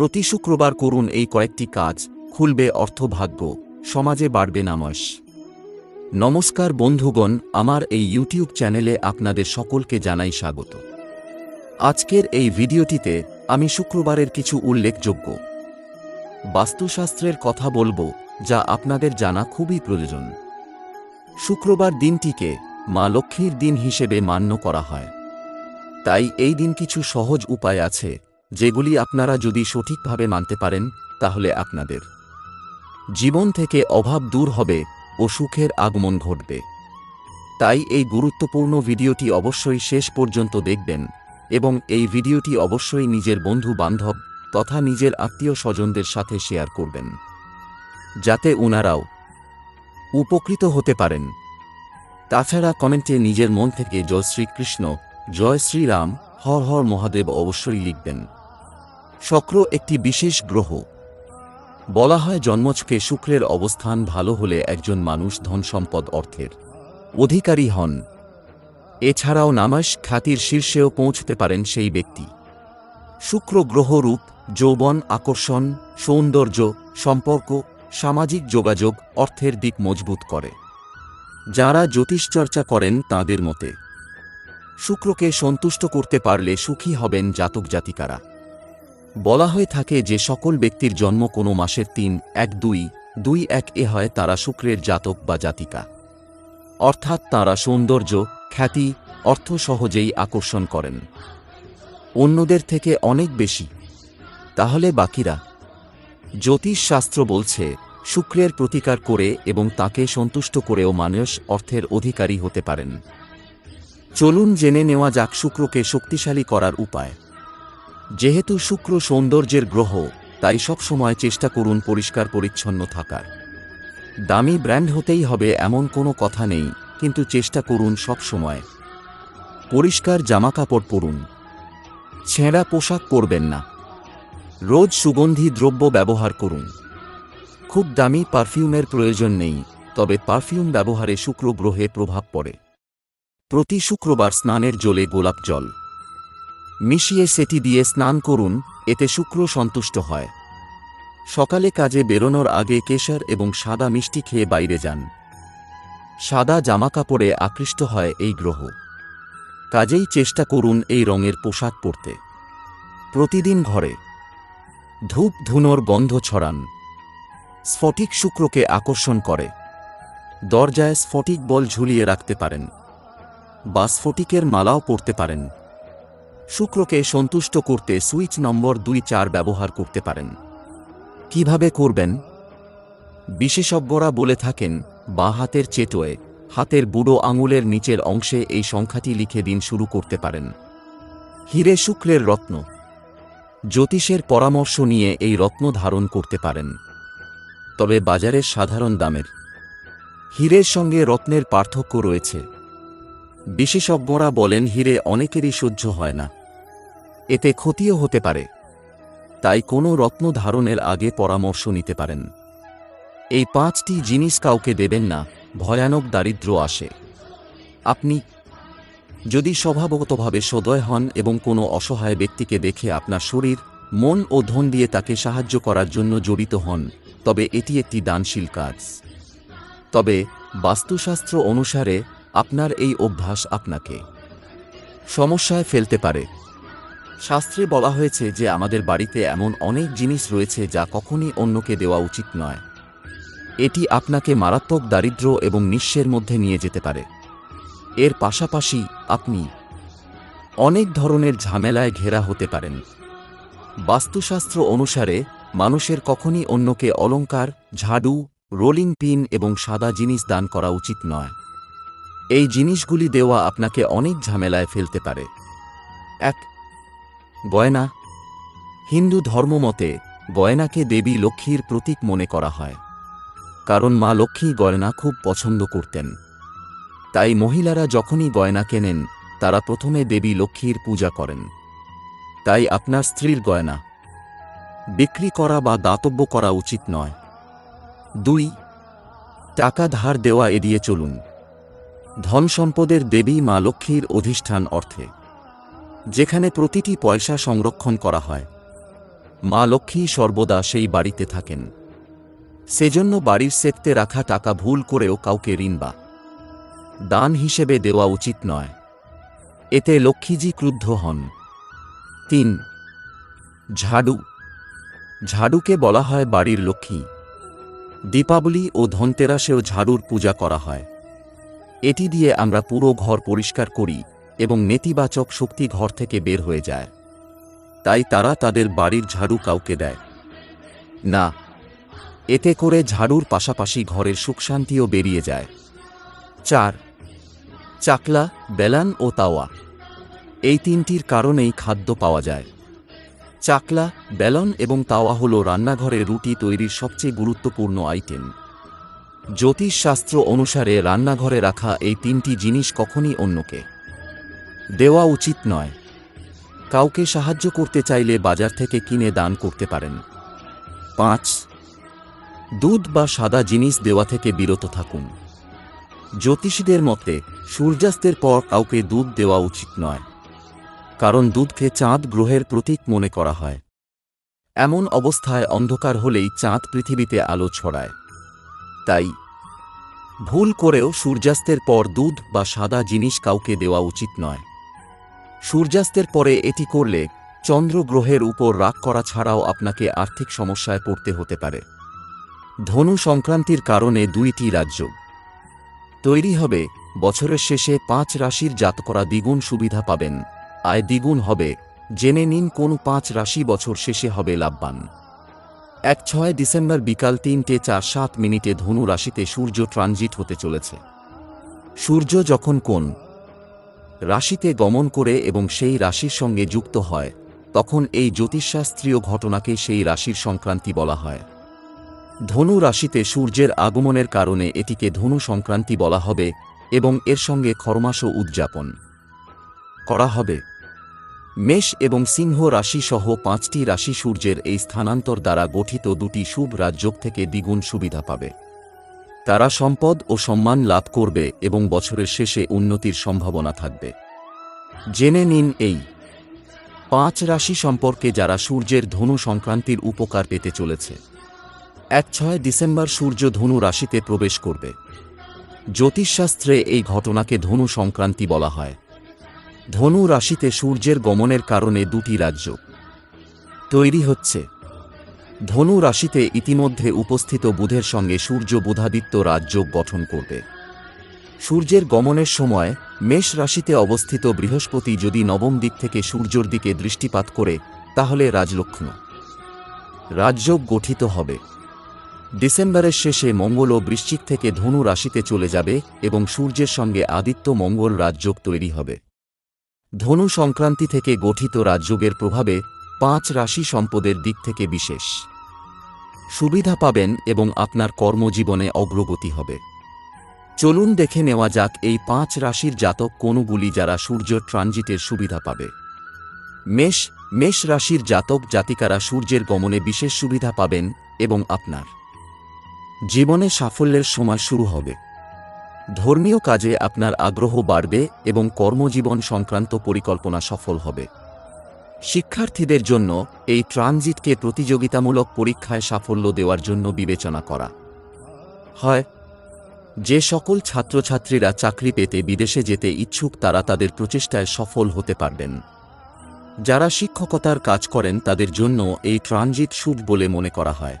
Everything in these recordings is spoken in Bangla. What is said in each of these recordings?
প্রতি শুক্রবার করুন এই কয়েকটি কাজ, খুলবে অর্থভাগ্য, সমাজে বাড়বে নামস নমস্কার বন্ধুগণ, আমার এই ইউটিউব চ্যানেলে আপনাদের সকলকে জানাই স্বাগত। আজকের এই ভিডিওটিতে আমি শুক্রবারের কিছু উল্লেখযোগ্য। বাস্তুশাস্ত্রের কথা বলব, যা আপনাদের জানা খুবই প্রয়োজন। শুক্রবার দিনটিকে মা লক্ষ্মীর দিন হিসেবে মান্য করা হয়। তাই এই দিন কিছু সহজ উপায় আছে যেগুলি আপনারা যদি সঠিকভাবে মানতে পারেন, তাহলে আপনাদের জীবন থেকে অভাব দূর হবে ও সুখের আগমন ঘটবে। তাই এই গুরুত্বপূর্ণ ভিডিওটি অবশ্যই শেষ পর্যন্ত দেখবেন এবং এই ভিডিওটি অবশ্যই নিজের বন্ধু বান্ধব তথা নিজের আত্মীয় স্বজনদের সাথে শেয়ার করবেন। যাতে উনারাও উপকৃত হতে পারেন। তাছাড়া কমেন্টে নিজের মন থেকে জয় শ্রীকৃষ্ণ, জয় শ্রীরাম, হর হর মহাদেব অবশ্যই লিখবেন। শক্র একটি বিশেষ গ্রহ। বলা হয় জন্মছকে শুক্রের অবস্থান ভালো হলে একজন মানুষ ধন সম্পদ অর্থের অধিকারী হন। এছাড়াও নামাস খ্যাতির শীর্ষেও পৌঁছতে পারেন সেই ব্যক্তি। শুক্র গ্রহ রূপ, যৌবন, আকর্ষণ, সৌন্দর্য, সম্পর্ক, সামাজিক যোগাযোগ, অর্থের দিক মজবুত করে। যারা জ্যোতিষচর্চা করেন তাঁদের মতে, শুক্রকে সন্তুষ্ট করতে পারলে সুখী হবেন জাতক জাতিকারা বলা হয়ে থাকে যে সকল ব্যক্তির জন্ম কোনো মাসের তিন, এক, দুই দুই, এক, এ হয় তারা শুক্রের জাতক বা জাতিকা। অর্থাৎ তাঁরা সৌন্দর্য, খ্যাতি, অর্থ সহজেই আকর্ষণ করেন। অন্যদের থেকে অনেক বেশি। তাহলে বাকিরা? জ্যোতিষশাস্ত্র বলছে, শুক্রের প্রতিকার করে এবং তাকে সন্তুষ্ট করেও মানুষ অর্থের অধিকারী হতে পারেন। চলুন জেনে নেওয়া যাক শুক্রকে শক্তিশালী করার উপায়। যেহেতু শুক্র সৌন্দর্যের গ্রহ, তাই সব সময় চেষ্টা করুন পরিষ্কার পরিচ্ছন্ন থাকার। দামি ব্র্যান্ড হতেই হবে এমন কোনো কথা নেই, কিন্তু চেষ্টা করুন সব সময় পরিষ্কার জামাকাপড় পরুন। ছেঁড়া পোশাক পরবেন না। রোজ সুগন্ধি দ্রব্য ব্যবহার করুন। খুব দামি পারফিউমের প্রয়োজন নেই, তবে পারফিউম ব্যবহারে শুক্র গ্রহে প্রভাব পড়ে। প্রতি শুক্রবার স্নানের জলে গোলাপ জল। মিশিয়ে সেটি দিয়ে স্নান করুন, এতে শুক্র সন্তুষ্ট হয়। সকালে কাজে বেরোনোর আগে কেশর এবং সাদা মিষ্টি খেয়ে বাইরে যান। সাদা জামাকাপড়ে আকৃষ্ট হয় এই গ্রহ। কাজেই চেষ্টা করুন এই রঙের পোশাক পরতে। প্রতিদিন ঘরে। ধূপ ধুনোর গন্ধ ছড়ান। স্ফটিক শুক্রকে আকর্ষণ করে। দরজায় স্ফটিক বল ঝুলিয়ে রাখতে পারেন। বা স্ফটিকের মালাও পরতে পারেন। শুক্রকে সন্তুষ্ট করতে সুইচ নম্বর দুই চার ব্যবহার করতে পারেন। কীভাবে করবেন? বিশেষজ্ঞরা বলে থাকেন, বা হাতের চেটোয়, হাতের বুড়ো আঙুলের নিচের অংশে এই সংখ্যাটি লিখে দিন শুরু করতে পারেন। হিরে শুক্রের রত্ন। জ্যোতিষের পরামর্শ নিয়ে এই রত্ন ধারণ করতে পারেন। তবে বাজারের সাধারণ দামের। হীরের সঙ্গে রত্নের পার্থক্য রয়েছে। বিশেষজ্ঞরা বলেন, হিরে অনেকেরই সহ্য হয় না। এতে ক্ষতিও হতে পারে। তাই কোনো রত্ন ধারণের আগে পরামর্শ নিতে পারেন। এই পাঁচটি জিনিস কাউকে দেবেন না, ভয়ানক দারিদ্র আসে। আপনি যদি স্বভাবগতভাবে সদয় হন এবং কোনো অসহায় ব্যক্তিকে দেখে আপনার শরীর, মন ও ধন দিয়ে তাকে সাহায্য করার জন্য জড়িত হন, তবে এটি একটি দানশীল কাজ। তবে বাস্তুশাস্ত্র অনুসারে আপনার এই অভ্যাস আপনাকে সমস্যায় ফেলতে পারে। শাস্ত্রে বলা হয়েছে যে আমাদের বাড়িতে এমন অনেক জিনিস রয়েছে যা কখনই অন্যকে দেওয়া উচিত নয়। এটি আপনাকে মারাত্মক দারিদ্র এবং নিঃস্বের মধ্যে নিয়ে যেতে পারে। এর পাশাপাশি আপনি অনেক ধরনের ঝামেলায় ঘেরা হতে পারেন। বাস্তুশাস্ত্র অনুসারে মানুষের কখনই অন্যকে অলঙ্কার ঝাড়ু, রোলিং পিন এবং সাদা জিনিস দান করা উচিত নয়। এই জিনিসগুলি দেওয়া আপনাকে অনেক ঝামেলায় ফেলতে পারে। এক গয়না হিন্দু ধর্মমতে গয়নাকে দেবী লক্ষ্মীর প্রতীক মনে করা হয়। কারণ মা লক্ষ্মী গয়না খুব পছন্দ করতেন। তাই মহিলারা যখনই গয়না কেনেন, তারা প্রথমে দেবী লক্ষ্মীর পূজা করেন। তাই আপনার স্ত্রীর গয়না। বিক্রি করা বা দাতব্য করা উচিত নয়। দুই, টাকা ধার দেওয়া এড়িয়ে চলুন। ধন সম্পদের দেবী মা লক্ষ্মীর অধিষ্ঠান অর্থে। যেখানে প্রতিটি পয়সা সংরক্ষণ করা হয়। মা লক্ষ্মী সর্বদা সেই বাড়িতে থাকেন। সেজন্য বাড়ির সেটতে রাখা টাকা ভুল করেও কাউকে ঋণ বা দান হিসেবে দেওয়া উচিত নয়। এতে লক্ষ্মীজি ক্রুদ্ধ হন। তিন, ঝাড়ু। ঝাড়ুকে বলা হয় বাড়ির লক্ষ্মী। দীপাবলি ও ধনতেরাসেও ঝাড়ুর পূজা করা হয়। এটি দিয়ে আমরা পুরো ঘর পরিষ্কার করি। এবং নেতিবাচক শক্তি ঘর থেকে বের হয়ে যায়। তাই তারা তাদের বাড়ির ঝাড়ু কাউকে দেয়। না, এতে করে ঝাড়ুর পাশাপাশি ঘরের সুখশান্তিও বেরিয়ে যায়। চার, চাকলা, বেলান ও তাওয়া। এই তিনটির কারণেই খাদ্য পাওয়া যায়। চাকলা, বেলন এবং তাওয়া হল রান্নাঘরে রুটি তৈরির সবচেয়ে গুরুত্বপূর্ণ আইটেম। জ্যোতিষশাস্ত্র অনুসারে রান্নাঘরে রাখা এই তিনটি জিনিস কখনই অন্যকে দেওয়া উচিত নয়। কাউকে সাহায্য করতে চাইলে বাজার থেকে কিনে দান করতে পারেন। পাঁচ, দুধ বা সাদা জিনিস দেওয়া থেকে বিরত থাকুন। জ্যোতিষীদের মতে, সূর্যাস্তের পর কাউকে দুধ দেওয়া উচিত নয়, কারণ দুধকে চাঁদ গ্রহের প্রতীক মনে করা হয়। এমন অবস্থায় অন্ধকার হলেই চাঁদ পৃথিবীতে আলো ছড়ায়। তাই, ভুল করেও সূর্যাস্তের পর দুধ বা সাদা জিনিস কাউকে দেওয়া উচিত নয়। সূর্যাস্তের পরে এটি করলে চন্দ্র গ্রহের উপর রাগ করা ছাড়াও আপনাকে আর্থিক সমস্যায় পড়তে হতে পারে। ধনু সংক্রান্তির কারণে দুইটি রাজ্য। তৈরি হবে, বছরের শেষে পাঁচ রাশির জাতকরা দ্বিগুণ সুবিধা পাবেন। আয় দ্বিগুণ হবে, জেনে নিন কোন পাঁচ রাশি বছর শেষে হবে লাভবান। এক ছয় ডিসেম্বর বিকাল তিনটে চার সাত মিনিটে ধনু রাশিতে সূর্য ট্রানজিট হতে চলেছে। সূর্য যখন কোন রাশিতে গমন করে এবং সেই রাশির সঙ্গে যুক্ত হয়, তখন এই জ্যোতিষশাস্ত্রীয় ঘটনাকে সেই রাশির সংক্রান্তি বলা হয়। ধনু রাশিতে সূর্যের আগমনের কারণে এটিকে ধনু সংক্রান্তি বলা হবে এবং এর সঙ্গে খরমাসও উদযাপন করা হবে। মেষ এবং সিংহ রাশি সহ পাঁচটি রাশি সূর্যের এই স্থানান্তর দ্বারা গঠিত দুটি শুভ রাজযোগ থেকে দ্বিগুণ সুবিধা পাবে। তারা সম্পদ ও সম্মান লাভ করবে এবং বছরের শেষে উন্নতির সম্ভাবনা থাকবে। জেনে নিন এই পাঁচ রাশি সম্পর্কে যারা সূর্যের ধনু সংক্রান্তির উপকার পেতে চলেছে। এক ছয় ডিসেম্বর সূর্য ধনু রাশিতে প্রবেশ করবে। জ্যোতিষশাস্ত্রে এই ঘটনাকে ধনু সংক্রান্তি বলা হয়। ধনু রাশিতে সূর্যের গমনের কারণে দুটি রাজ্য তৈরি হচ্ছে। ধনু রাশিতে ইতিমধ্যে উপস্থিত বুধের সঙ্গে সূর্য বুধাদিত্য রাজযোগ গঠন করবে। সূর্যের গমনের সময় মেষ রাশিতে অবস্থিত বৃহস্পতি যদি নবম দিক থেকে সূর্যর দিকে দৃষ্টিপাত করে, তাহলে রাজলক্ষ্ণ রাজযোগ গঠিত হবে। ডিসেম্বরের শেষে মঙ্গল ও বৃশ্চিক থেকে ধনু রাশিতে চলে যাবে এবং সূর্যের সঙ্গে আদিত্য মঙ্গল রাজযোগ তৈরি হবে। ধনু সংক্রান্তি থেকে গঠিত রাজযোগের প্রভাবে পাঁচ রাশি সম্পদের দিক থেকে বিশেষ। সুবিধা পাবেন এবং আপনার কর্মজীবনে অগ্রগতি হবে। চলুন দেখে নেওয়া যাক এই পাঁচ রাশির জাতক কোনগুলি যারা সূর্য ট্রানজিটের সুবিধা পাবে। মেষ মেষ রাশির জাতক জাতিকারা সূর্যের গমনে বিশেষ সুবিধা পাবেন এবং আপনার জীবনে সাফল্যের সময় শুরু হবে। ধর্মীয় কাজে আপনার আগ্রহ বাড়বে এবং কর্মজীবন সংক্রান্ত পরিকল্পনা সফল হবে। শিক্ষার্থীদের জন্য এই ট্রানজিটকে প্রতিযোগিতামূলক পরীক্ষায় সাফল্য দেওয়ার জন্য বিবেচনা করা। হয়, যে সকল ছাত্রছাত্রীরা চাকরি পেতে বিদেশে যেতে ইচ্ছুক তারা তাদের প্রচেষ্টায় সফল হতে পারবেন। যারা শিক্ষকতার কাজ করেন তাদের জন্য এই ট্রানজিট শুভ বলে মনে করা হয়।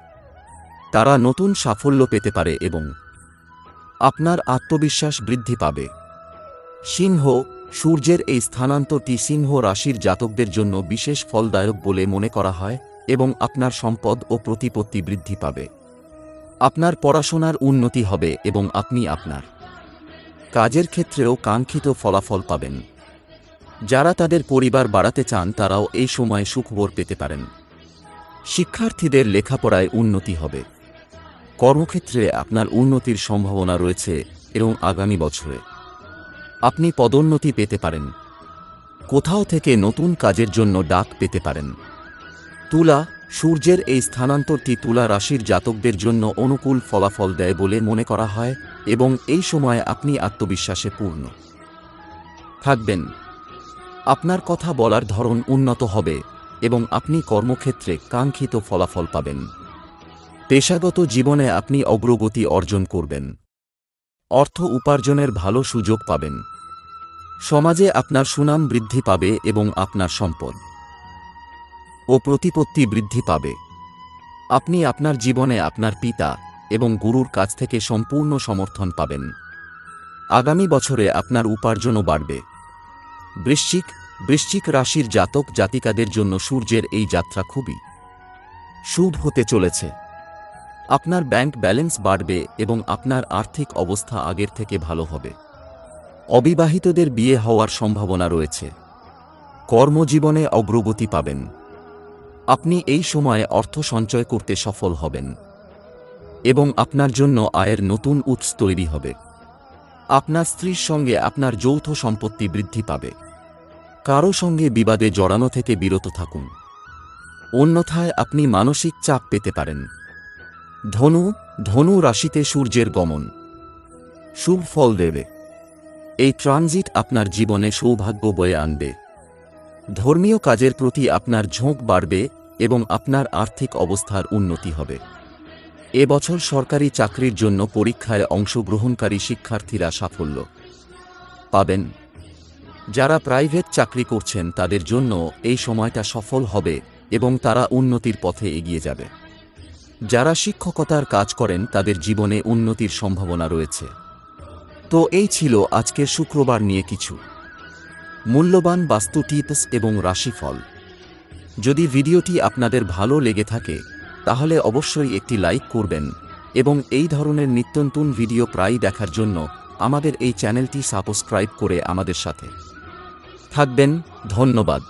তারা নতুন সাফল্য পেতে পারে এবং আপনার আত্মবিশ্বাস বৃদ্ধি পাবে। সিংহ সূর্যের এই স্থানান্তরটি সিংহ রাশির জাতকদের জন্য বিশেষ ফলদায়ক বলে মনে করা হয় এবং আপনার সম্পদ ও প্রতিপত্তি বৃদ্ধি পাবে। আপনার পড়াশোনার উন্নতি হবে এবং আপনি আপনার কাজের ক্ষেত্রেও কাঙ্ক্ষিত ফলাফল পাবেন। যারা তাদের পরিবার বাড়াতে চান, তারাও এই সময় সুখবর পেতে পারেন। শিক্ষার্থীদের লেখাপড়ায় উন্নতি হবে। কর্মক্ষেত্রে আপনার উন্নতির সম্ভাবনা রয়েছে এবং আগামী বছরে। আপনি পদোন্নতি পেতে পারেন। কোথাও থেকে নতুন কাজের জন্য ডাক পেতে পারেন। তুলা, সূর্যের এই স্থানান্তরটি তুলা রাশির জাতকদের জন্য অনুকূল ফলাফল দেয় বলে মনে করা হয় এবং এই সময় আপনি আত্মবিশ্বাসে পূর্ণ। থাকবেন। আপনার কথা বলার ধরন উন্নত হবে এবং আপনি কর্মক্ষেত্রে কাঙ্ক্ষিত ফলাফল পাবেন। পেশাগত জীবনে আপনি অগ্রগতি অর্জন করবেন। অর্থ উপার্জনের ভালো সুযোগ পাবেন। সমাজে আপনার সুনাম বৃদ্ধি পাবে এবং আপনার সম্পদ ও প্রতিপত্তি বৃদ্ধি পাবে। আপনি আপনার জীবনে আপনার পিতা এবং গুরুর কাছ থেকে সম্পূর্ণ সমর্থন পাবেন। আগামী বছরে আপনার উপার্জনও বাড়বে। বৃশ্চিক বৃশ্চিক রাশির জাতক জাতিকাদের জন্য সূর্যের এই যাত্রা খুবই শুভ হতে চলেছে। আপনার ব্যাংক ব্যালেন্স বাড়বে এবং আপনার আর্থিক অবস্থা আগের থেকে ভালো হবে। অবিবাহিতদের বিয়ে হওয়ার সম্ভাবনা রয়েছে। কর্মজীবনে অগ্রগতি পাবেন। আপনি এই সময়ে অর্থ সঞ্চয় করতে সফল হবেন এবং আপনার জন্য আয়ের নতুন উৎস তৈরি হবে। আপনার স্ত্রীর সঙ্গে আপনার যৌথ সম্পত্তি বৃদ্ধি পাবে। কারও সঙ্গে বিবাদে জড়ানো থেকে বিরত থাকুন। অন্যথায় আপনি মানসিক চাপ পেতে পারেন। ধনু ধনু রাশিতে সূর্যের গমন। শুভ ফল দেবে। এই ট্রানজিট আপনার জীবনে সৌভাগ্য বয়ে আনবে। ধর্মীয় কাজের প্রতি আপনার ঝোঁক বাড়বে এবং আপনার আর্থিক অবস্থার উন্নতি হবে। এবছর সরকারি চাকরির জন্য পরীক্ষায় অংশগ্রহণকারী শিক্ষার্থীরা সাফল্য পাবেন। যারা প্রাইভেট চাকরি করছেন তাদের জন্য এই সময়টা সফল হবে এবং তারা উন্নতির পথে এগিয়ে যাবে। যারা শিক্ষকতার কাজ করেন, তাদের জীবনে উন্নতির সম্ভাবনা রয়েছে। তো এই ছিল আজকের শুক্রবার নিয়ে কিছু। মূল্যবান বাস্তু টিপস এবং রাশিফল। যদি ভিডিওটি আপনাদের ভালো লেগে থাকে, তাহলে অবশ্যই একটি লাইক করবেন এবং এই ধরনের নিত্যন্তন ভিডিও প্রায় দেখার জন্য আমাদের এই চ্যানেলটি সাবস্ক্রাইব করে আমাদের সাথে। থাকবেন, ধন্যবাদ।